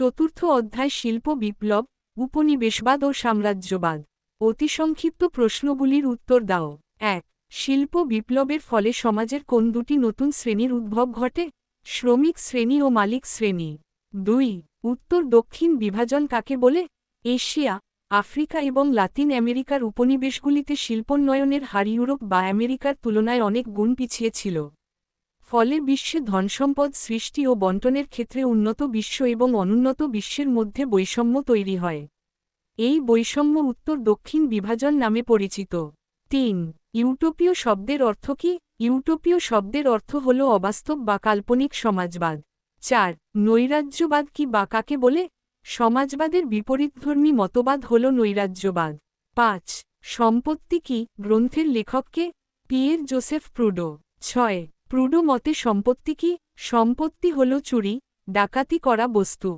চতুর্থ অধ্যায় শিল্প বিপ্লব, উপনিবেশবাদ ও সাম্রাজ্যবাদ। অতিসংক্ষিপ্ত প্রশ্নগুলির উত্তর দাও। এক, শিল্প বিপ্লবের ফলে সমাজের কোন দুটি নতুন শ্রেণির উদ্ভব ঘটে? শ্রমিক শ্রেণি ও মালিক শ্রেণি। দুই, উত্তর দক্ষিণ বিভাজন কাকে বলে? এশিয়া, আফ্রিকা এবং লাতিন আমেরিকার উপনিবেশগুলিতে শিল্পোন্নয়নের হার ইউরোপ বা আমেরিকার তুলনায় অনেক গুণ পিছিয়ে ছিল। ফলে বিশ্বে ধনসম্পদ সৃষ্টি ও বন্টনের ক্ষেত্রে উন্নত বিশ্ব এবং অনুন্নত বিশ্বের মধ্যে বৈষম্য তৈরি হয়। এই বৈষম্য উত্তর দক্ষিণ বিভাজন নামে পরিচিত। তিন, ইউটোপীয় শব্দের অর্থ কি? ইউটোপীয় শব্দের অর্থ হল অবাস্তব বা কাল্পনিক সমাজবাদ। চার, নৈরাজ্যবাদ কি বা কাকে বলে? সমাজবাদের বিপরীতধর্মী মতবাদ হল নৈরাজ্যবাদ। পাঁচ, সম্পত্তি কি? গ্রন্থের লেখককে? Pierre Joseph Proudhon. ছয় প্রুডো মতে সম্পত্তি কি? সম্পত্তি হল চুরি ডাকাতি করা বস্তু।